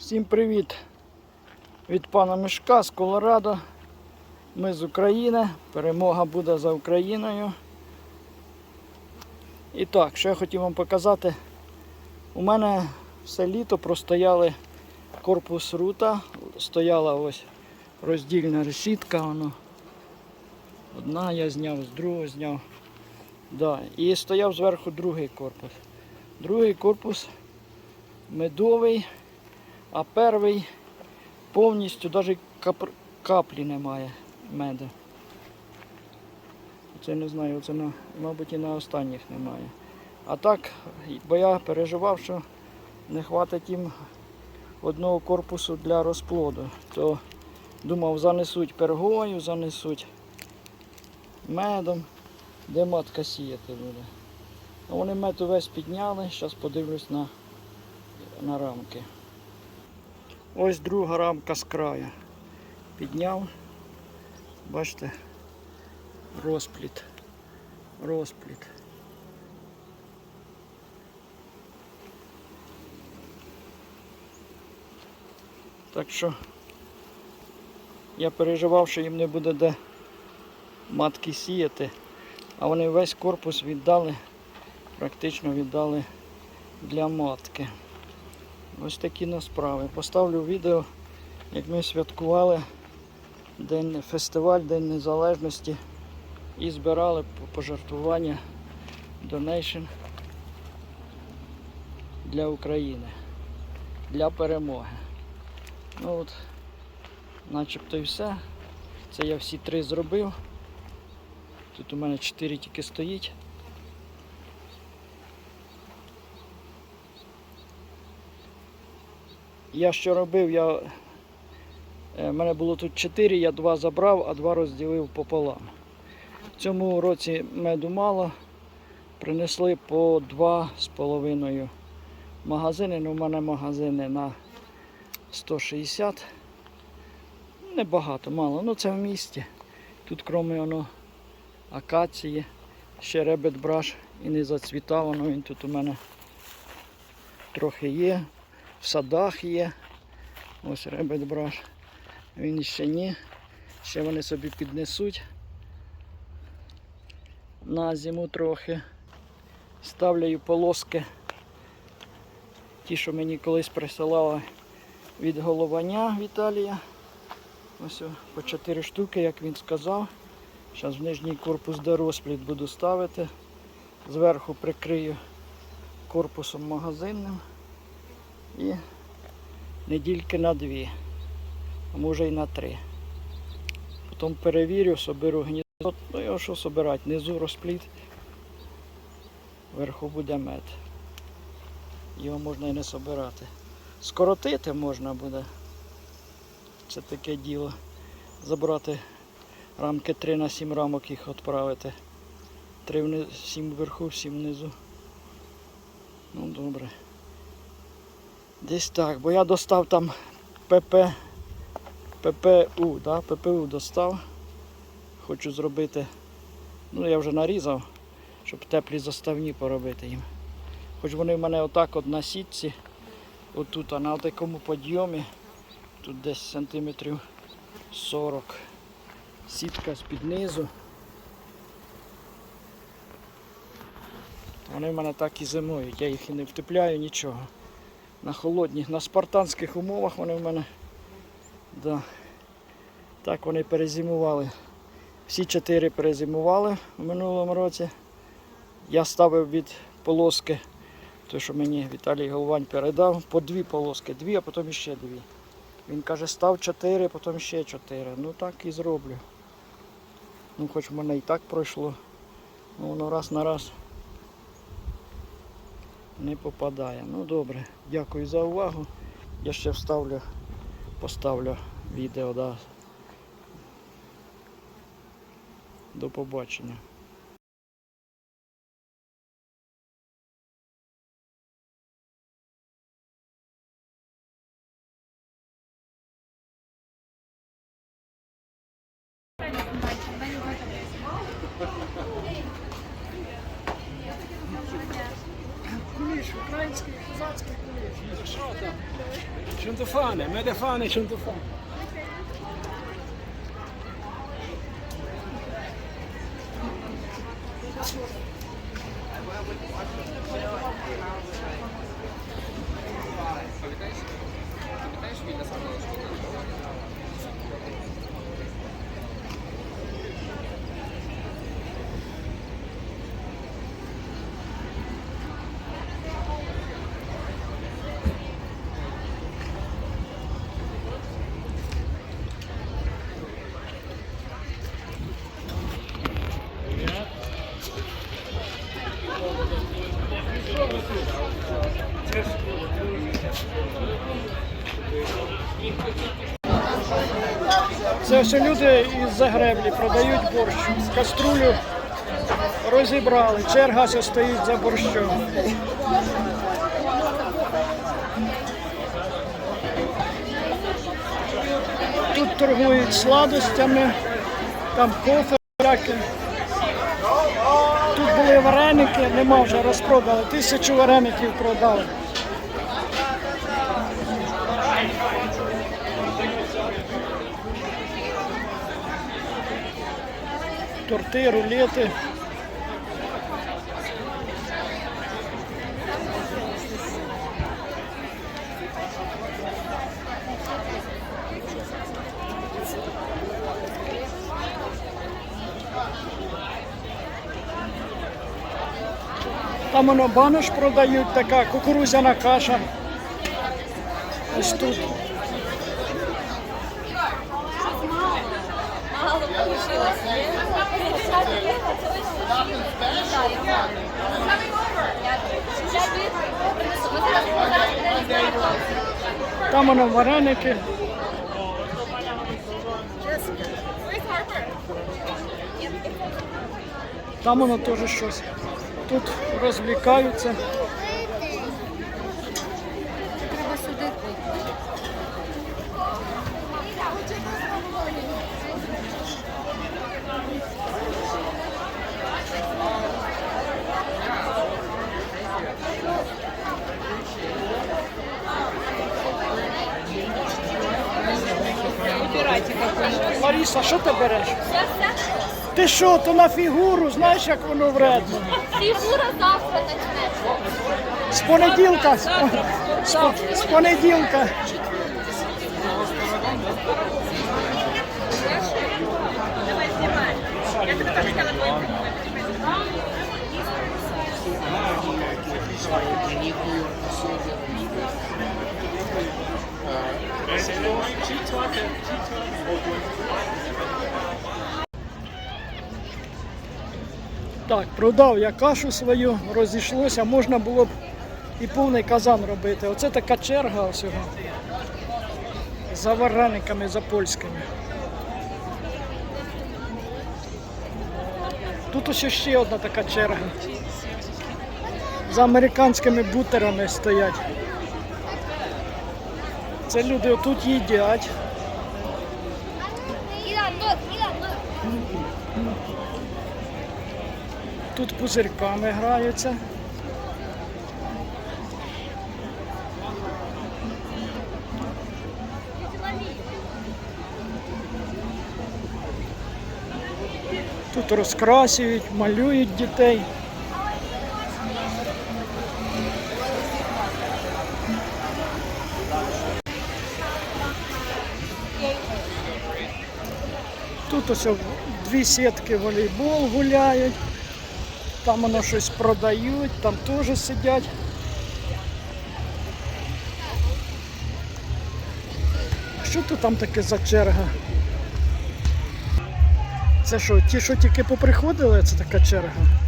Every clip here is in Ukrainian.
Всім привіт від пана Мішка з Колорадо. Ми з України. Перемога буде за Україною. І так, що я хотів вам показати. У мене все літо простояли корпус рута. Стояла ось роздільна решітка. Воно. Одна я зняв, з другого зняв. Да. І стояв зверху другий корпус. Другий корпус медовий. А перший повністю навіть кап- каплі немає меду. Це не знаю, це на, мабуть і на останніх немає. А так, бо я переживав, що не хватить їм одного корпусу для розплоду. То думав, занесуть пергою, занесуть медом, де матка сіяти буде. Вони мед увесь підняли, зараз подивлюсь на, на рамки. Ось друга рамка з краю. Підняв. Бачите, розпліт. Розпліт. Так що я переживав, що їм не буде де матки сіяти, а вони весь корпус віддали, практично віддали для матки. Ось такі на справи. Поставлю відео, як ми святкували День фестиваль, День Незалежності і збирали пожертвування Donation для України, для перемоги. Ну от, начебто і все. Це я всі три зробив. Тут у мене чотири тільки стоїть. Я що робив, я... У мене було тут 4, я два забрав, а два розділив пополам. В цьому році меду мало. Принесли по 2,5 магазини. Ну, у мене магазини на 160. Небагато, мало. Ну це в місті. Тут крім воно акації, ще ребет браш і не зацвітав, воно він тут у мене трохи є в садах є. Ось ребет браш. Він ще ні. Ще вони собі піднесуть на зиму трохи. Ставляю полоски. Ті, що мені колись присилали від головання Віталія. Ось по 4 штуки, як він сказав. Зараз в нижній корпус де розпліт буду ставити. Зверху прикрию корпусом магазинним і недільки на дві, а може і на три. Потім перевірю, соберу гніздо. Ну його що собирати? Внизу розпліт, вверху буде мед. Його можна і не собирати. Скоротити можна буде. Це таке діло. Забрати рамки 3 на 7 рамок їх відправити. 3 вниз, 7 вверху, 7 внизу. Ну добре. Десь так, бо я достав там ПП, ППУ, да? ППУ достав. Хочу зробити. Ну я вже нарізав, щоб теплі заставні поробити їм. Хоч вони в мене отак от на сітці, отут, а на такому підйомі, тут десь сантиметрів 40. Сітка з-під низу. Вони в мене так і зимують, я їх і не втепляю нічого на холодних, на спартанських умовах вони в мене. Да. Так вони перезимували. Всі чотири перезимували в минулому році. Я ставив від полоски, те, що мені Віталій Головань передав, по дві полоски, дві, а потім ще дві. Він каже, став чотири, потім ще чотири. Ну так і зроблю. Ну хоч в мене і так пройшло. Ну воно раз на раз не попадає. Ну добре, дякую за увагу. Я ще вставлю, поставлю відео. Да. До побачення. Український, козацький куліш. Чунтуфани, медефани, чунтуфани. Це люди із Загреблі продають борщ. Каструлю розібрали. Черга все стоїть за борщом. Тут торгують сладостями, там кофе всяке. Тут були вареники, нема вже розпродали. Тисячу вареників продали. Торти, рулети. Там воно банош продають, така кукурузяна каша. Ось тут. Там воно вареники. Там воно теж щось. Тут розвлікаються. Лариса, що ти береш? Ти що, то на фігуру, знаєш, як воно вредно. Фігура завтра почнеться. З понеділка. З понеділка. Так, продав я кашу свою, розійшлося, можна було б і повний казан робити. Оце така черга всього. За варениками, за польськими. Тут ось ще одна така черга. За американськими бутерами стоять. Це люди отут їдять. Тут пузирьками граються. Тут розкрасюють, малюють дітей. Тут ось дві сітки волейбол гуляють. Там воно щось продають, там теж сидять. Що то там таке за черга? Це що, ті, що тільки поприходили, це така черга?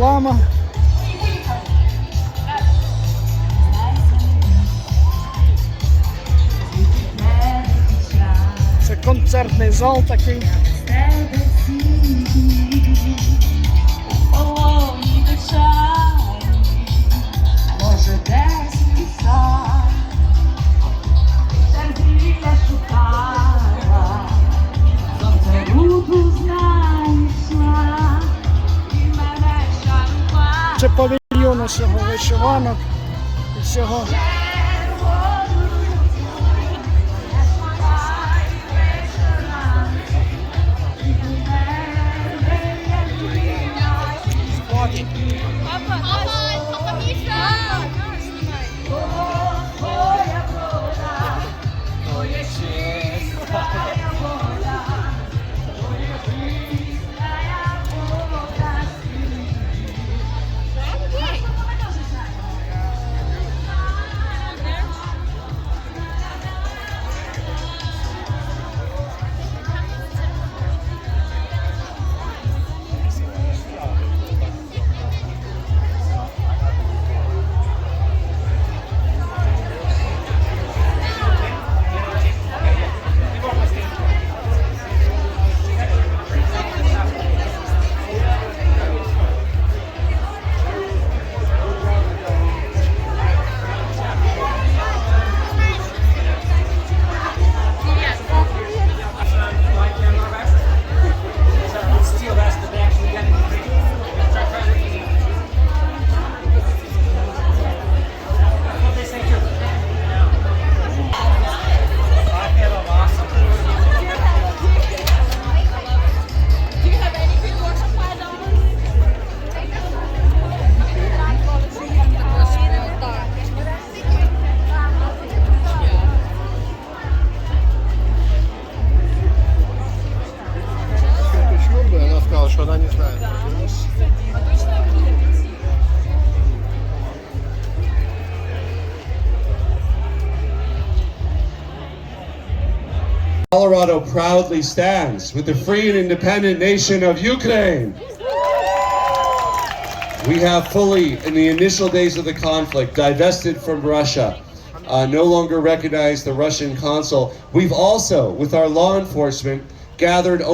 реклама. Це концертний зал такий. Павільйон вишиванок і всього. Colorado proudly stands with the free and independent nation of Ukraine. We have fully, in the initial days of the conflict, divested from Russia, uh, no longer recognized the Russian consul. We've also, with our law enforcement, gathered